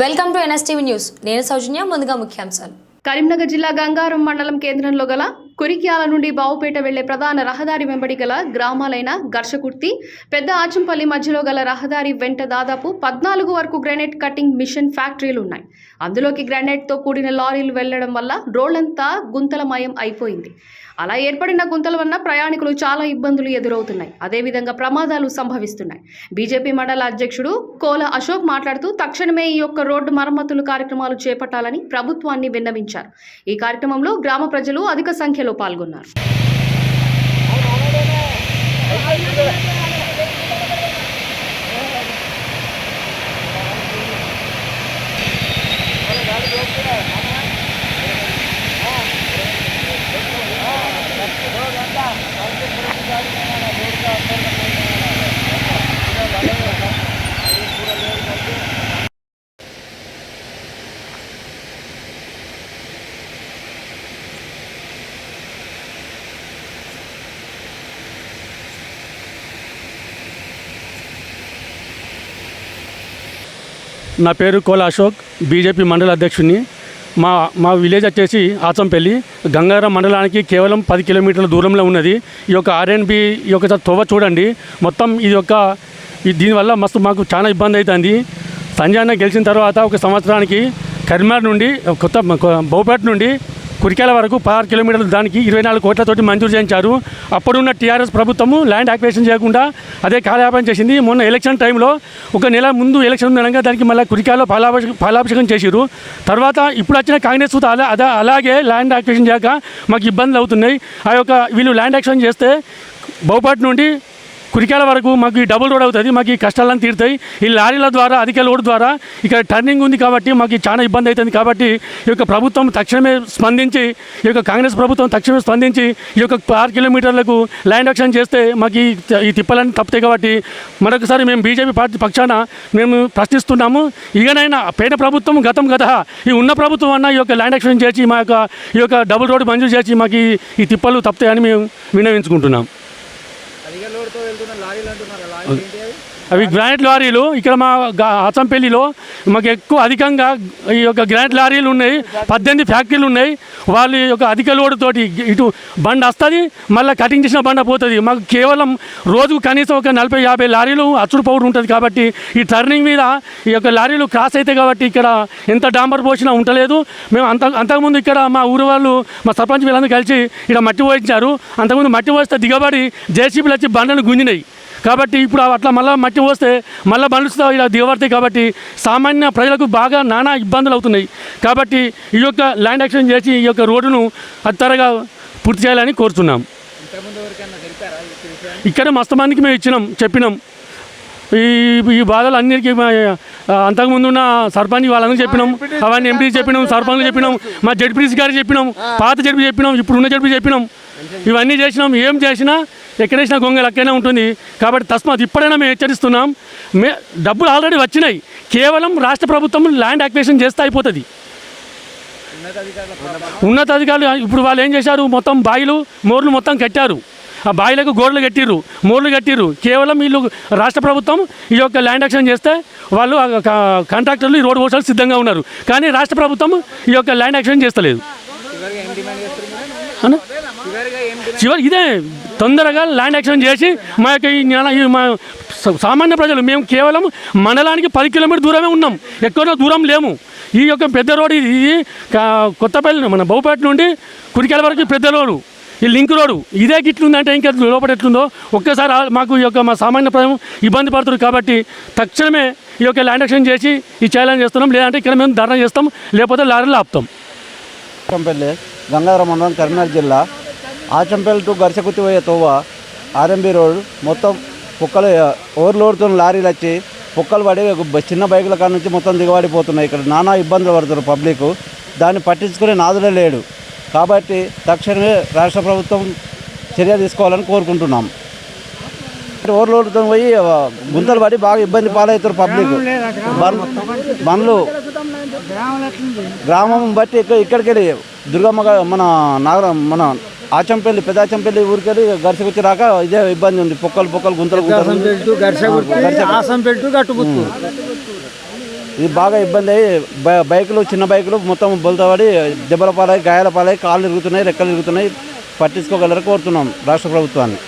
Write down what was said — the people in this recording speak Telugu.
Welcome to NSTV news. నేను సౌజన్య ముందుగా ముఖ్యాంశాలు. కరీంనగర్ జిల్లా గంగారం మండలం కేంద్రంలో గల కురిక్యాల నుండి బావుపేట వెళ్ళే ప్రధాన రహదారి వెంబడి గల గ్రామాలైన ఘర్షకుర్తి పెద్ద ఆచంపల్లి మధ్యలో గల రహదారి వెంట దాదాపు పద్నాలుగు వరకు గ్రానైట్ కటింగ్ మిషన్ ఫ్యాక్టరీలు ఉన్నాయి. అందులోకి గ్రానైట్తో కూడిన లారీలు వెళ్ళడం వల్ల రోడ్లంతా గుంతలమయం అయిపోయింది. అలా ఏర్పడిన గుంతల వలన ప్రయాణికులు చాలా ఇబ్బందులు ఎదురవుతున్నాయి. అదేవిధంగా ప్రమాదాలు సంభవిస్తున్నాయి. బీజేపీ మండల అధ్యక్షుడు కోల అశోక్ మాట్లాడుతూ తక్షణమే ఈ యొక్క రోడ్డు మరమ్మతులు కార్యక్రమాలు చేపట్టాలని ప్రభుత్వాన్ని విన్నవించారు. ఈ కార్యక్రమంలో గ్రామ ప్రజలు అధిక సంఖ్యలో పాల్గొన్నారు. నా పేరు కోల అశోక్ బీజేపీ మండల అధ్యక్షుడిని. మా మా విలేజ్ వచ్చేసి ఆచంపల్లి. గంగారం మండలానికి కేవలం పది కిలోమీటర్ల దూరంలో ఉన్నది. ఈ యొక్క ఆర్ఎన్బి ఈ యొక్క తోవ చూడండి. మొత్తం ఇది యొక్క దీనివల్ల మస్తు మాకు చాలా ఇబ్బంది అవుతుంది సంజయ్ గెలిచిన తర్వాత ఒక సంవత్సరానికి కరీంనగర్ నుండి కొత్త బహుపేట నుండి కురికేల వరకు పదహారు కిలోమీటర్ల దానికి ఇరవై నాలుగు కోట్లతోటి మంజూరు చేయించారు. అప్పుడున్న టీఆర్ఎస్ ప్రభుత్వము ల్యాండ్ యాక్వేషన్ చేయకుండా అదే కాలయాపన చేసింది. మొన్న ఎలక్షన్ టైంలో ఒక నెల ముందు ఎలక్షన్ ఉండగా దానికి మళ్ళీ కురికాలో పాలాభిషేకం పాలాభిషేకం చేసిరు తర్వాత ఇప్పుడు వచ్చిన కాంగ్రెస్ అలా అదే అలాగే ల్యాండ్ యాక్వేషన్ చేయక మాకు ఇబ్బందులు అవుతున్నాయి. ఆ యొక్క వీళ్ళు ల్యాండ్ యాక్షన్ చేస్తే బహుపాటి నుండి కురికాల వరకు మాకు ఈ డబుల్ రోడ్ అవుతుంది మాకు ఈ కష్టాలను తీరుతాయి. ఈ లారీల ద్వారా అధిక లోడ్ ద్వారా ఇక్కడ టర్నింగ్ ఉంది కాబట్టి మాకు చాలా ఇబ్బంది అవుతుంది కాబట్టి ఈ యొక్క ప్రభుత్వం తక్షణమే స్పందించి ఈ యొక్క కాంగ్రెస్ ప్రభుత్వం తక్షణమే స్పందించి ఈ యొక్క ఆరు కిలోమీటర్లకు ల్యాండ్ యాక్షన్ చేస్తే మాకు ఈ తిప్పలన్నీ తప్పుతాయి కాబట్టి మరొకసారి మేము బీజేపీ పార్టీ పక్షాన మేము ప్రశ్నిస్తున్నాము. ఇకనైనా పేద ప్రభుత్వం గతం గత ఈ ఉన్న ప్రభుత్వం అన్న ఈ యొక్క ల్యాండ్ యాక్షన్ చేసి మా యొక్క ఈ యొక్క డబుల్ రోడ్ మంజూరు చేసి మాకు ఈ- ఈ తిప్పలు తప్పుతాయని మేము విన్నవించుకుంటున్నాం. అధిక లోడ్తో వెళ్తున్న లారీలు అంటున్నారు? ఆ లారీలు ఏంటి అవి గ్రానైట్ లారీలు. ఇక్కడ మా అచంపల్లిలో మాకు ఎక్కువ అధికంగా ఈ యొక్క గ్రానైట్ లారీలు ఉన్నాయి. పద్దెనిమిది ఫ్యాక్టరీలు ఉన్నాయి. వాళ్ళ యొక్క అధిక లోడ్ తోటి ఇటు బండ వస్తుంది మళ్ళీ కటింగ్ చేసిన బండ పోతుంది. మాకు కేవలం రోజుకు కనీసం ఒక నలభై యాభై లారీలు అచ్చుడు పౌడర్ ఉంటుంది కాబట్టి ఈ టర్నింగ్ మీద ఈ యొక్క లారీలు క్రాస్ అవుతాయి కాబట్టి ఇక్కడ ఎంత డాంబర్ పోసినా ఉండలేదు మేము అంత అంతకుముందు ఇక్కడ మా ఊరు వాళ్ళు మా సర్పంచ్ వీళ్ళందరూ కలిసి ఇక్కడ మట్టి పోయించారు. అంతకుముందు మట్టి పోస్తే దిగబడి జేసీబీలు వచ్చి బండను గుంజినాయి. కాబట్టి ఇప్పుడు అట్లా మళ్ళీ మట్టి పోస్తే మళ్ళీ బండ్లు ఇలా దిగబడతాయి కాబట్టి సామాన్య ప్రజలకు బాగా నానా ఇబ్బందులు అవుతున్నాయి. కాబట్టి ఈ యొక్క ల్యాండ్ యాక్షన్ చేసి ఈ యొక్క రోడ్డును అతి త్వరగా పూర్తి చేయాలని కోరుతున్నాం. ఇక్కడ మస్తు మందికి మేము ఇచ్చినాం చెప్పినాం. ఈ ఈ బాధలు అన్నిటికీ అంతకుముందు ఉన్న సర్పంచ్ వాళ్ళందరూ చెప్పినాం అవన్నీ ఎంపీ చెప్పినాం సర్పంచ్ చెప్పినాం మా జడ్పీసీ గారికి చెప్పినాం పాత జడ్పీ చెప్పినాం ఇప్పుడు ఉన్న జడ్పీ చెప్పినాం ఇవన్నీ చేసినాం ఏం చేసినా ఎక్కడేసిన గొంగలు లెక్కనే ఉంటుంది. కాబట్టి తస్మాత్ ఇప్పుడైనా మేము హెచ్చరిస్తున్నాం. మే డబ్బులు ఆల్రెడీ వచ్చినాయి. కేవలం రాష్ట్ర ప్రభుత్వం ల్యాండ్ యాక్వేషన్ చేస్తే అయిపోతుంది. ఉన్నతాధికారులు ఇప్పుడు వాళ్ళు ఏం చేశారు? మొత్తం బాయిలు మోర్లు మొత్తం కట్టారు. ఆ బాయిలకు గోడలు కట్టిర్రు మోర్లు కట్టిర్రు. కేవలం వీళ్ళు రాష్ట్ర ప్రభుత్వం ఈ యొక్క ల్యాండ్ యాక్షన్ చేస్తే వాళ్ళు కాంట్రాక్టర్లు ఈ రోడ్డు పోసాలు సిద్ధంగా ఉన్నారు. కానీ రాష్ట్ర ప్రభుత్వం ఈ యొక్క ల్యాండ్ యాక్షన్ చేస్తలేదు. చివరి ఇదే తొందరగా ల్యాండ్ యాక్షన్ చేసి మా యొక్క ఈ నెల- ఈ మా సామాన్య ప్రజలు మేము కేవలం మండలానికి పది కిలోమీటర్ దూరమే ఉన్నాం. ఎక్కువ దూరం లేము. ఈ యొక్క పెద్ద రోడ్ ఇది కొత్తపల్లి మన బహుపేట నుండి కురికెల వరకు పెద్ద రోడ్డు. ఈ లింక్ రోడ్డు. ఇదే గిట్లుందంటే ఇంకా లోపల ఎట్లుందో? ఒక్కసారి మాకు ఈ యొక్క మా సామాన్య ప్రజలు ఇబ్బంది పడుతుంది కాబట్టి తక్షణమే ఈ యొక్క ల్యాండ్ యాక్షన్ చేసి ఈ ఛాలెంజ్ చేస్తున్నాం. లేదంటే ఇక్కడ మేము ధర్నా చేస్తాం. లేకపోతే లారీలు ఆపుతాం. గంగాధర మండలం కరీంనగర్ జిల్లా ఆచంపల్లి టు గరిసకుత్తి పోయే తోవ ఆర్ఎంబి రోడ్ మొత్తం కుక్కలు ఓవర్లోడ్తో లారీలు వచ్చి కుక్కలు పడి చిన్న బైకుల కాడ నుంచి మొత్తం దిగబడిపోతున్నాయి ఇక్కడ నానా ఇబ్బందులు పడుతున్నారు పబ్లిక్. దాన్ని పట్టించుకునే నాదులే లేడు. కాబట్టి తక్షణమే రాష్ట్ర ప్రభుత్వం చర్య తీసుకోవాలని కోరుకుంటున్నాం. ఓవర్లోడ్తో పోయి గుంతలు పడి బాగా ఇబ్బంది పాలవుతారు పబ్లిక్. బండ్లు గ్రామం బట్టి ఇక్కడ ఇక్కడికి వెళ్ళి దుర్గమ్మ మన నాగర మన ఆచంపల్లి పెద్ద ఆచంపల్లి ఊరికి వెళ్ళి గరిసకొచ్చి రాక ఇదే ఇబ్బంది ఉంది. పొక్కలు పొక్కలు గుంతలు గుంతలు. ఇది బాగా ఇబ్బంది అయ్యి బైకులు చిన్న బైకులు మొత్తం బొలతపడి దెబ్బల పాలై గాయాల పాలై కాళ్ళు ఇరుగుతున్నాయి రెక్కలు ఇరుగుతున్నాయి పట్టించుకోగలరు కోరుతున్నాం రాష్ట్ర ప్రభుత్వాన్ని.